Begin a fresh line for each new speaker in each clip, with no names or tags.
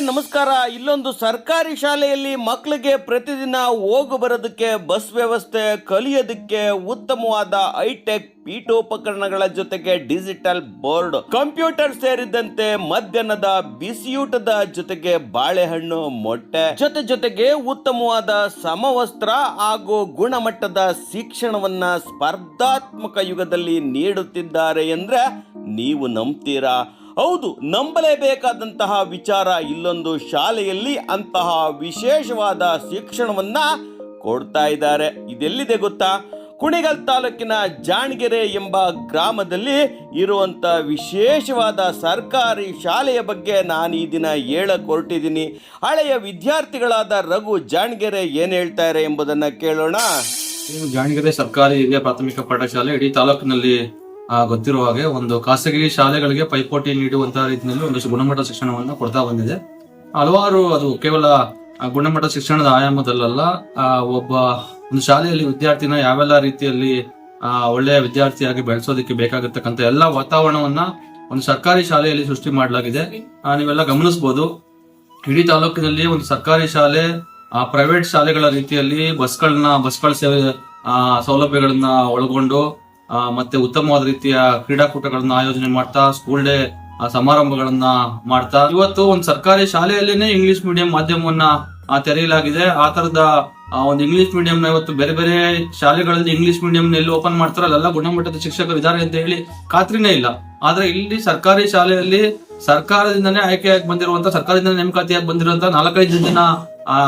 ನಮಸ್ಕಾರ. ಇಲ್ಲೊಂದು ಸರ್ಕಾರಿ ಶಾಲೆಯಲ್ಲಿ ಮಕ್ಕಳಿಗೆ ಪ್ರತಿದಿನ ಹೋಗು ಬರೋದಕ್ಕೆ ಬಸ್ ವ್ಯವಸ್ಥೆ ಕಲಿಯೋದಕ್ಕೆ ಉತ್ತಮವಾದ ಹೈಟೆಕ್ ಪೀಠೋಪಕರಣಗಳ ಜೊತೆಗೆ ಡಿಜಿಟಲ್ ಬೋರ್ಡ್. ಕಂಪ್ಯೂಟರ್ ಸೇರಿದಂತೆ ಮಧ್ಯಾಹ್ನದ ಬಿಸಿಯೂಟದ ಜೊತೆಗೆ ಬಾಳೆಹಣ್ಣು, ಮೊಟ್ಟೆ. ಜೊತೆ ಜೊತೆಗೆ ಉತ್ತಮವಾದ ಸಮವಸ್ತ್ರ ಹಾಗೂ ಗುಣಮಟ್ಟದ ಶಿಕ್ಷಣವನ್ನ ಸ್ಪರ್ಧಾತ್ಮಕ ಯುಗದಲ್ಲಿ ನೀಡುತ್ತಿದ್ದಾರೆ. ಅಂದ್ರೆ ನೀವು ನಂಬ್ತೀರಾ? ಹೌದು, ನಂಬಲೇಬೇಕಾದಂತಹ ವಿಚಾರ ಇಲ್ಲೊಂದು ಶಾಲೆಯಲ್ಲಿ ಅಂತಹ ವಿಶೇಷವಾದ ಶಿಕ್ಷಣವನ್ನ ಕೊಡ್ತಾ ಇದ್ದಾರೆ. ಇದೆಲ್ಲಿದೆ ಗೊತ್ತಾ? ಕುಣಿಗಲ್ ತಾಲೂಕಿನ ಜಾಣಗೆರೆ ಎಂಬ ಗ್ರಾಮದಲ್ಲಿ ಇರುವಂತ ವಿಶೇಷವಾದ ಸರ್ಕಾರಿ ಶಾಲೆಯ ಬಗ್ಗೆ ನಾನು ಈ ದಿನ ಹೇಳಕ್ ಹೊರಟಿದ್ದೀನಿ ಹಳೆಯ ವಿದ್ಯಾರ್ಥಿಗಳಾದ ರಘು ಜಾಣಗೆರೆ ಏನು ಹೇಳ್ತಾರೆ ಎಂಬುದನ್ನ ಕೇಳೋಣ.
ಜಾಣಗೆರೆ ಸರ್ಕಾರಿ ಹಿರಿಯ ಪ್ರಾಥಮಿಕ ಪಾಠಶಾಲೆ ಇಡೀ ತಾಲೂಕಿನಲ್ಲಿ ಗೊತ್ತಿರುವ ಹಾಗೆ ಒಂದು ಖಾಸಗಿ ಶಾಲೆಗಳಿಗೆ ಪೈಪೋಟಿ ನೀಡುವಂತಹ ರೀತಿಯಲ್ಲಿ ಒಂದಷ್ಟು ಗುಣಮಟ್ಟ ಶಿಕ್ಷಣವನ್ನು ಕೊಡ್ತಾ ಬಂದಿದೆ. ಹಲವಾರು ಅದು ಕೇವಲ ಗುಣಮಟ್ಟ ಶಿಕ್ಷಣದ ಆಯಾಮದಲ್ಲ ಒಬ್ಬ ಒಂದು ಶಾಲೆಯಲ್ಲಿ ವಿದ್ಯಾರ್ಥಿನ ಯಾವೆಲ್ಲ ರೀತಿಯಲ್ಲಿ ಒಳ್ಳೆಯ ವಿದ್ಯಾರ್ಥಿಯಾಗಿ ಬೆಳೆಸೋದಕ್ಕೆ ಬೇಕಾಗಿರ್ತಕ್ಕಂಥ ಎಲ್ಲ ವಾತಾವರಣವನ್ನ ಒಂದು ಸರ್ಕಾರಿ ಶಾಲೆಯಲ್ಲಿ ಸೃಷ್ಟಿ ಮಾಡಲಾಗಿದೆ. ನೀವೆಲ್ಲ ಗಮನಿಸಬಹುದು ಇಡೀ ತಾಲೂಕಿನಲ್ಲಿ ಒಂದು ಸರ್ಕಾರಿ ಶಾಲೆ, ಆ, ಪ್ರೈವೇಟ್ ಶಾಲೆಗಳ ರೀತಿಯಲ್ಲಿ ಬಸ್ಗಳನ್ನ, ಬಸ್ಗಳ ಸೇವೆ ಸೌಲಭ್ಯಗಳನ್ನ ಒಳಗೊಂಡು ಮತ್ತೆ ಉತ್ತಮವಾದ ರೀತಿಯ ಕ್ರೀಡಾಕೂಟಗಳನ್ನ ಆಯೋಜನೆ ಮಾಡ್ತಾ ಸ್ಕೂಲ್ ಡೇ ಸಮಾರಂಭಗಳನ್ನ ಮಾಡ್ತಾ. ಇವತ್ತು ಒಂದು ಸರ್ಕಾರಿ ಶಾಲೆಯಲ್ಲೇನೆ ಇಂಗ್ಲಿಷ್ ಮೀಡಿಯಂ ಮಾಧ್ಯಮವನ್ನ ತೆರೆಯಲಾಗಿದೆ. ಆ ತರದ ಒಂದು ಇಂಗ್ಲಿಷ್ ಮೀಡಿಯಂನ ಇವತ್ತು ಬೇರೆ ಬೇರೆ ಶಾಲೆಗಳಲ್ಲಿ ಇಂಗ್ಲಿಷ್ ಮೀಡಿಯಂ ಎಲ್ಲಿ ಓಪನ್ ಮಾಡ್ತಾರೋ, ಅಲ್ಲೆಲ್ಲ ಗುಣಮಟ್ಟದ ಶಿಕ್ಷಕರು ಇದ್ದಾರೆ ಅಂತ ಹೇಳಿ ಖಾತ್ರಿನೇ ಇಲ್ಲ. ಆದ್ರೆ ಇಲ್ಲಿ ಸರ್ಕಾರಿ ಶಾಲೆಯಲ್ಲಿ ಸರ್ಕಾರದಿಂದನೇ ಆಯ್ಕೆಯಾಗಿ ಬಂದಿರುವಂತ, ಸರ್ಕಾರದಿಂದ ನೇಮಕಾತಿಯಾಗಿ ಬಂದಿರುವಂತ ನಾಲ್ಕೈದು ಜನ, ಆ,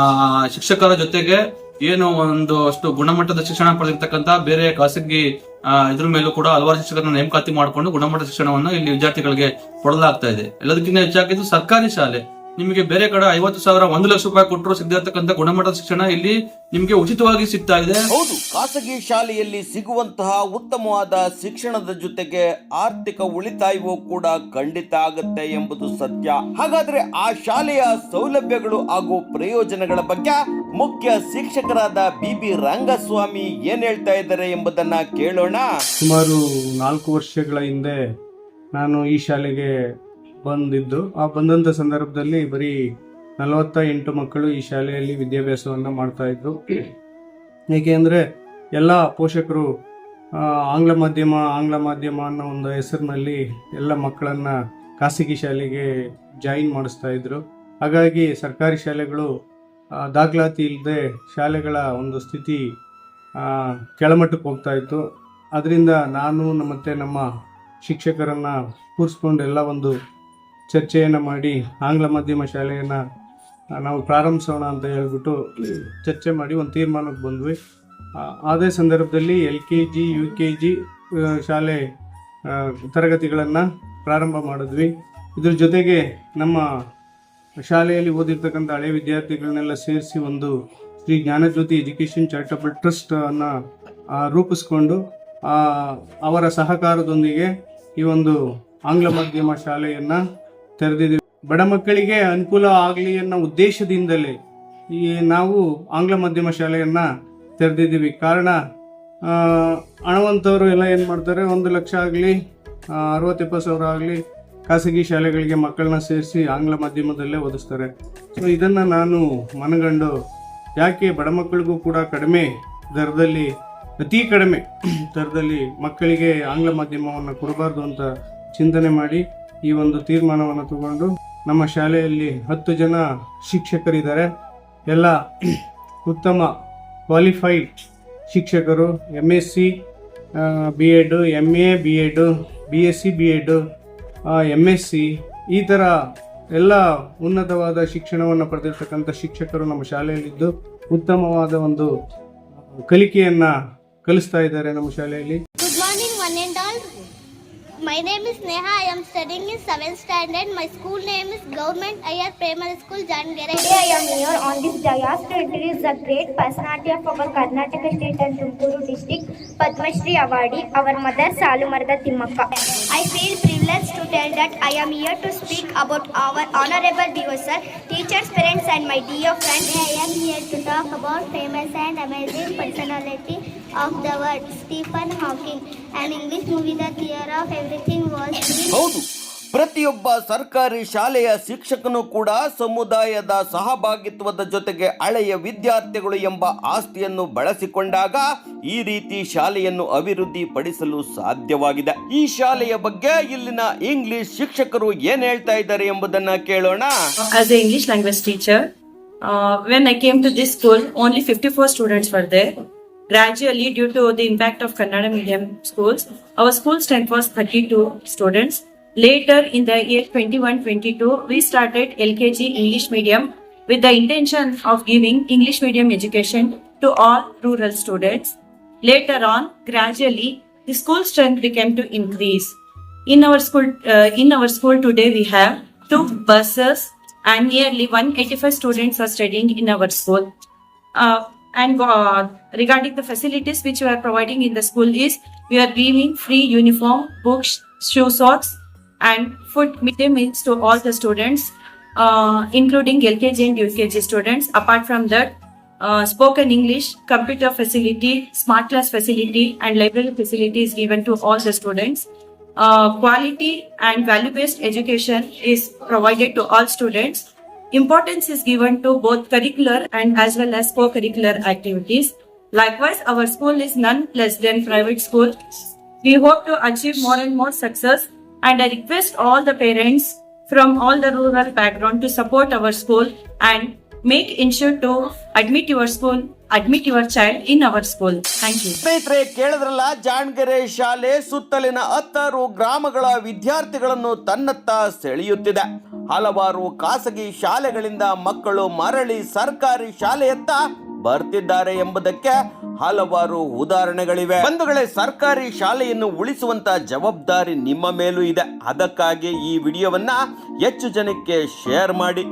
ಶಿಕ್ಷಕರ ಜೊತೆಗೆ ಏನು ಒಂದು ಅಷ್ಟು ಗುಣಮಟ್ಟದ ಶಿಕ್ಷಣ ಪಡೆದಿರ್ತಕ್ಕಂತ ಬೇರೆ ಖಾಸಗಿ ಇದ್ರ ಮೇಲೂ ಕೂಡ ಹಲವಾರು ಶಿಕ್ಷಕರನ್ನ ನೇಮಕಾತಿ ಮಾಡಿಕೊಂಡು ಗುಣಮಟ್ಟದ ಶಿಕ್ಷಣವನ್ನು ಇಲ್ಲಿ ವಿದ್ಯಾರ್ಥಿಗಳಿಗೆ ಕೊಡಲಾಗ್ತಾ ಇದೆ. ಎಲ್ಲದಕ್ಕಿಂತ ಹೆಚ್ಚಾಗಿದ್ದು ಸರ್ಕಾರಿ ಶಾಲೆ. ನಿಮಗೆ ಬೇರೆ ಕಡೆ ಐವತ್ತು ಸಾವಿರ ಒಂದು ಲಕ್ಷ ರೂಪಾಯಿ ಕೊಟ್ಟರು ಸಿಗದಿರತಕ್ಕಂತ ಗುಣಮಟ್ಟದ ಶಿಕ್ಷಣ ಇಲ್ಲಿ ನಿಮಗೆ ಉಚಿತವಾಗಿ ಸಿಗ್ತಾ ಇದೆ.
ಹೌದು ಖಾಸಗಿ ಶಾಲೆಯಲ್ಲಿ ಸಿಗುವಂತಹ ಉತ್ತಮವಾದ ಶಿಕ್ಷಣದ ಜೊತೆಗೆ ಆರ್ಥಿಕ ಉಳಿತಾಯವೂ ಕೂಡ ಖಂಡಿತ ಆಗುತ್ತೆ ಎಂಬುದು ಸತ್ಯ. ಹಾಗಾದ್ರೆ ಆ ಶಾಲೆಯ ಸೌಲಭ್ಯಗಳು ಹಾಗೂ ಪ್ರಯೋಜನಗಳ ಬಗ್ಗೆ ಮುಖ್ಯ ಶಿಕ್ಷಕರಾದ ಬಿ ಬಿ ರಂಗಸ್ವಾಮಿ ಏನ್ ಹೇಳ್ತಾ ಇದ್ದಾರೆ ಎಂಬುದನ್ನ ಕೇಳೋಣ.
ಸುಮಾರು ನಾಲ್ಕು ವರ್ಷಗಳ ಹಿಂದೆ ನಾನು ಈ ಶಾಲೆಗೆ ಬಂದಿದ್ದು. ಆ ಬಂದಂತ ಸಂದರ್ಭದಲ್ಲಿ ಬರೀ ನಲವತ್ತ ಎಂಟು ಮಕ್ಕಳು ಈ ಶಾಲೆಯಲ್ಲಿ ವಿದ್ಯಾಭ್ಯಾಸವನ್ನು ಮಾಡ್ತಾ ಇದ್ರು. ಏಕೆಂದರೆ ಎಲ್ಲ ಪೋಷಕರು ಆಂಗ್ಲ ಮಾಧ್ಯಮ ಆಂಗ್ಲ ಮಾಧ್ಯಮ ಅನ್ನೋ ಒಂದು ಹೆಸರಿನಲ್ಲಿ ಎಲ್ಲ ಮಕ್ಕಳನ್ನು ಖಾಸಗಿ ಶಾಲೆಗೆ ಜಾಯಿನ್ ಮಾಡಿಸ್ತಾ ಇದ್ರು. ಹಾಗಾಗಿ ಸರ್ಕಾರಿ ಶಾಲೆಗಳು ದಾಖಲಾತಿ ಇಲ್ಲದೆ ಶಾಲೆಗಳ ಒಂದು ಸ್ಥಿತಿ ಕೆಳಮಟ್ಟಕ್ಕೆ ಹೋಗ್ತಾ ಇತ್ತು. ಅದರಿಂದ ನಾನು ಮತ್ತು ನಮ್ಮ ಶಿಕ್ಷಕರನ್ನು ಕೂರಿಸ್ಕೊಂಡು ಎಲ್ಲ ಒಂದು ಚರ್ಚೆಯನ್ನು ಮಾಡಿ ಆಂಗ್ಲ ಮಾಧ್ಯಮ ಶಾಲೆಯನ್ನು ನಾವು ಪ್ರಾರಂಭಿಸೋಣ ಅಂತ ಹೇಳ್ಬಿಟ್ಟು ಚರ್ಚೆ ಮಾಡಿ ಒಂದು ತೀರ್ಮಾನಕ್ಕೆ ಬಂದ್ವಿ. ಅದೇ ಸಂದರ್ಭದಲ್ಲಿ L K G, U K G ಶಾಲೆ ತರಗತಿಗಳನ್ನು ಪ್ರಾರಂಭ ಮಾಡಿದ್ವಿ. ಇದ್ರ ಜೊತೆಗೆ ನಮ್ಮ ಶಾಲೆಯಲ್ಲಿ ಓದಿರ್ತಕ್ಕಂಥ ಹಳೆ ವಿದ್ಯಾರ್ಥಿಗಳನ್ನೆಲ್ಲ ಸೇರಿಸಿ ಒಂದು Shri Jnanajyothi education charitable trust ಅನ್ನ ರೂಪಿಸ್ಕೊಂಡು ಅವರ ಸಹಕಾರದೊಂದಿಗೆ ಈ ಒಂದು ಆಂಗ್ಲ ಮಾಧ್ಯಮ ಶಾಲೆಯನ್ನ ತೆರೆದಿದ್ದೀವಿ ಬಡ ಮಕ್ಕಳಿಗೆ ಅನುಕೂಲ ಆಗಲಿ ಅನ್ನೋ ಉದ್ದೇಶದಿಂದಲೇ ಈ ನಾವು ಆಂಗ್ಲ ಮಾಧ್ಯಮ ಶಾಲೆಯನ್ನ ತೆರೆದಿದ್ದೀವಿ. ಕಾರಣ ಹಣವಂತವರು ಎಲ್ಲ ಏನು ಮಾಡ್ತಾರೆ? ಒಂದು ಲಕ್ಷ ಆಗಲಿ ಅರವತ್ತೆಪ್ಪತ್ತು ಸಾವಿರ ಆಗಲಿ ಖಾಸಗಿ ಶಾಲೆಗಳಿಗೆ ಮಕ್ಕಳನ್ನ ಸೇರಿಸಿ ಆಂಗ್ಲ ಮಾಧ್ಯಮದಲ್ಲೇ ಓದಿಸ್ತಾರೆ. ಸೊ ಇದನ್ನು ನಾನು ಮನಗಂಡು ಯಾಕೆ ಬಡ ಮಕ್ಕಳಿಗೂ ಕೂಡ ಕಡಿಮೆ ದರದಲ್ಲಿ, ಅತಿ ಕಡಿಮೆ ದರದಲ್ಲಿ ಮಕ್ಕಳಿಗೆ ಆಂಗ್ಲ ಮಾಧ್ಯಮವನ್ನು ಕೊಡಬಾರ್ದು ಅಂತ ಚಿಂತನೆ ಮಾಡಿ ಈ ಒಂದು ತೀರ್ಮಾನವನ್ನು ತಗೊಂಡು ನಮ್ಮ ಶಾಲೆಯಲ್ಲಿ ಹತ್ತು ಜನ ಶಿಕ್ಷಕರಿದ್ದಾರೆ. ಎಲ್ಲ ಉತ್ತಮ ಕ್ವಾಲಿಫೈಡ್ ಶಿಕ್ಷಕರು M S C B Ed M A B Ed B S C B Ed M S C ಈ ಥರ ಎಲ್ಲ ಉನ್ನತವಾದ ಶಿಕ್ಷಣವನ್ನು ಪಡೆದಿರ್ತಕ್ಕಂಥ ಶಿಕ್ಷಕರು ನಮ್ಮ ಶಾಲೆಯಲ್ಲಿದ್ದು ಉತ್ತಮವಾದ ಒಂದು ಕಲಿಕೆಯನ್ನು ಕಲಿಸ್ತಾ ಇದ್ದಾರೆ ನಮ್ಮ ಶಾಲೆಯಲ್ಲಿ.
My name is Neha. I am studying in 7th standard. My school name is Government Ayar Primary School, Jangere.
Today I am here on this dais to introduce the great personality of our Karnataka state and Tumkuru district, Padma Shri Awadi, our mother Salumarda Timmakka. I feel privileged to tell that I am here to speak about our honorable viewers, teachers, parents and my dear friends.
I am here to talk about famous and amazing personality of the world, Stephen Hawking. An English movie, The Theory of Everything was released.
ಹೌದು ಪ್ರತಿಯೊಬ್ಬ ಸರ್ಕಾರಿ ಶಾಲೆಯ ಶಿಕ್ಷಕನು ಕೂಡ ಸಮುದಾಯದ ಸಹಭಾಗಿತ್ವದ ಜೊತೆಗೆ ಹಳೆಯ ವಿದ್ಯಾರ್ಥಿಗಳು ಎಂಬ ಆಸ್ತಿಯನ್ನು ಬಳಸಿಕೊಂಡಾಗ ಈ ರೀತಿ ಶಾಲೆಯನ್ನು ಅಭಿವೃದ್ಧಿಪಡಿಸಲು ಸಾಧ್ಯವಾಗಿದೆ ಈ ಶಾಲೆಯ ಬಗ್ಗೆ ಇಲ್ಲಿನ ಇಂಗ್ಲಿಷ್ ಶಿಕ್ಷಕರು ಏನ್ ಹೇಳ್ತಾ ಇದ್ದಾರೆ ಎಂಬುದನ್ನ ಕೇಳೋಣ
As language English language teacher, uh, when I came to this school, only 54 students were there. Gradually, due to the impact of Kannada medium schools, our school strength was 32 students. Later, in the year 21-22, we started LKG English medium with the intention of giving English medium education to all rural students. Later on, gradually, the school strength became to increase. In our school, uh, in our school today, we have two buses and nearly 185 students are studying in our school. Uh, and uh, regarding the facilities which we are providing in the school is we are giving free uniform, books, shoe socks, and food midday meals to all the students, uh, including LKG and UKG students. Apart from that, uh, spoken English, computer facility, smart class facility, and library facility is given to all the students. Uh, quality and value-based education is provided to all students. Importance is given to both curricular and as well as co-curricular activities. Likewise, our school is none less than private school. We hope to achieve more and more success and I request all the parents from all the rural background to support our school and make ensure to admit your school, admit your child in our school. Thank you.
ಸ್ನೇಹಿತರೆ ಕೇಳಿದ್ರಲ್ಲ ಜಾಣಗೆರೆ ಶಾಲೆ ಸುತ್ತಲಿನ ಹತ್ತಾರು ಗ್ರಾಮಗಳ ವಿದ್ಯಾರ್ಥಿಗಳನ್ನು ತನ್ನತ್ತ ಸೆಳೆಯುತ್ತಿದೆ ಹಲವಾರು ಖಾಸಗಿ ಶಾಲೆಗಳಿಂದ ಮಕ್ಕಳು ಮರಳಿ ಸರ್ಕಾರಿ ಶಾಲೆಯತ್ತ ಬರ್ತಿದ್ದಾರೆ ಎಂಬುದಕ್ಕೆ ಹಲವಾರು ಉದಾಹರಣೆಗಳಿವೆ ಬಂಧುಗಳೇ ಸರ್ಕಾರಿ ಶಾಲೆಯನ್ನು ಉಳಿಸುವಂತ ಜವಾಬ್ದಾರಿ ನಿಮ್ಮ ಮೇಲೂ ಇದೆ ಅದಕ್ಕಾಗಿ ಈ ವಿಡಿಯೋವನ್ನ ಹೆಚ್ಚು ಜನಕ್ಕೆ ಶೇರ್ ಮಾಡಿ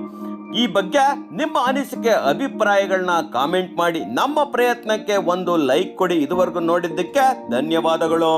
ಈ ಬಗ್ಗೆ ನಿಮ್ಮ ಅನಿಸಿಕೆ ಅಭಿಪ್ರಾಯಗಳನ್ನ ಕಾಮೆಂಟ್ ಮಾಡಿ, ನಮ್ಮ ಪ್ರಯತ್ನಕ್ಕೆ ಒಂದು ಲೈಕ್ ಕೊಡಿ ಇದುವರೆಗೂ ನೋಡಿದ್ದಕ್ಕೆ ಧನ್ಯವಾದಗಳು.